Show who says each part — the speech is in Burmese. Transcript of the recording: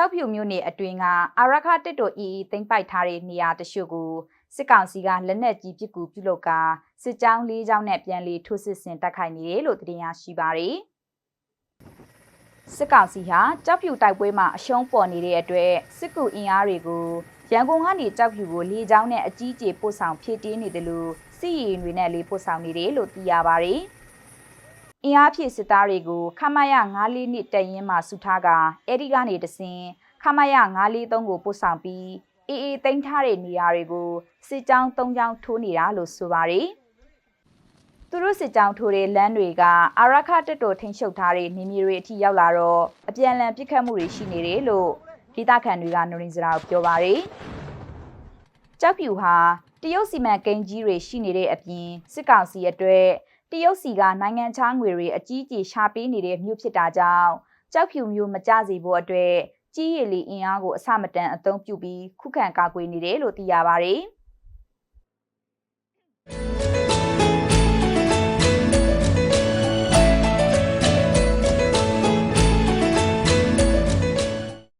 Speaker 1: ကြောက်ဖြူမြို့နယ်အတွင်းကအာရခတစ်တော်အီအီသိမ့်ပိုက်ထားတဲ့နေရာတချို့ကိုစစ်ကောင်စီကလက်နက်ကြီးပစ်ကူပြုလုပ်ကာစစ်ကြောင်း၄ကြောင်းနဲ့ပြန်လည်ထိုးစစ်ဆင်တိုက်ခိုက်နေတယ်လို့သတင်းရရှိပါရယ်စစ်ကောင်စီဟာကြောက်ဖြူတိုက်ပွဲမှာအရှုံးပေါ်နေတဲ့အတွက်စစ်ကူအင်အားတွေကိုရန်ကုန်ကနေကြောက်ဖြူကိုလေကြောင်းနဲ့အကြီးအကျယ်ပို့ဆောင်ဖြည့်တင်းနေတယ်လို့စစ်ရေးတွေနဲ့လေးပို့ဆောင်နေတယ်လို့သိရပါရယ် အင်အားဖြည့်စစ်သားတွေကိုခမရ94နှစ်တရင်မှစုထားကအဲ့ဒီကနေတစင်ခမရ943ကိုပို့ဆောင်ပြီးအေးအေးသိမ်းထားတဲ့နေရာတွေကိုစစ်ကြောင်း၃ကြောင်းထိုးနေတာလို့ဆိုပါရယ်သူတို့စစ်ကြောင်းထိုးတဲ့လမ်းတွေကအာရခတက်တော်ထိန်ချုပ်ထားတဲ့နေမြေတွေအထိရောက်လာတော့အပြန်အလှန်ပြစ်ခတ်မှုတွေရှိနေတယ်လို့ဒေသခံတွေကနိုရင်စရာကိုပြောပါရယ်ကြောက်ပြူဟာတရုတ်စီမံကိန်းကြီးတွေရှိနေတဲ့အပြင်စစ်ကောင်စီအတွက် တရုတ်စီကနိုင်ငံခြားငွေတွေအကြီးအကျယ်ရှာပေးနေတဲ့မြို့ဖြစ်တာကြောင့်ကြောက်ဖြူမျိုးမကြစေဖို့အတွက်ကြီးရည်လီအင်အားကိုအစမတန်အသုံးပြုပြီးခုခံကာကွယ်နေတယ်လို့သိရပါဗျ။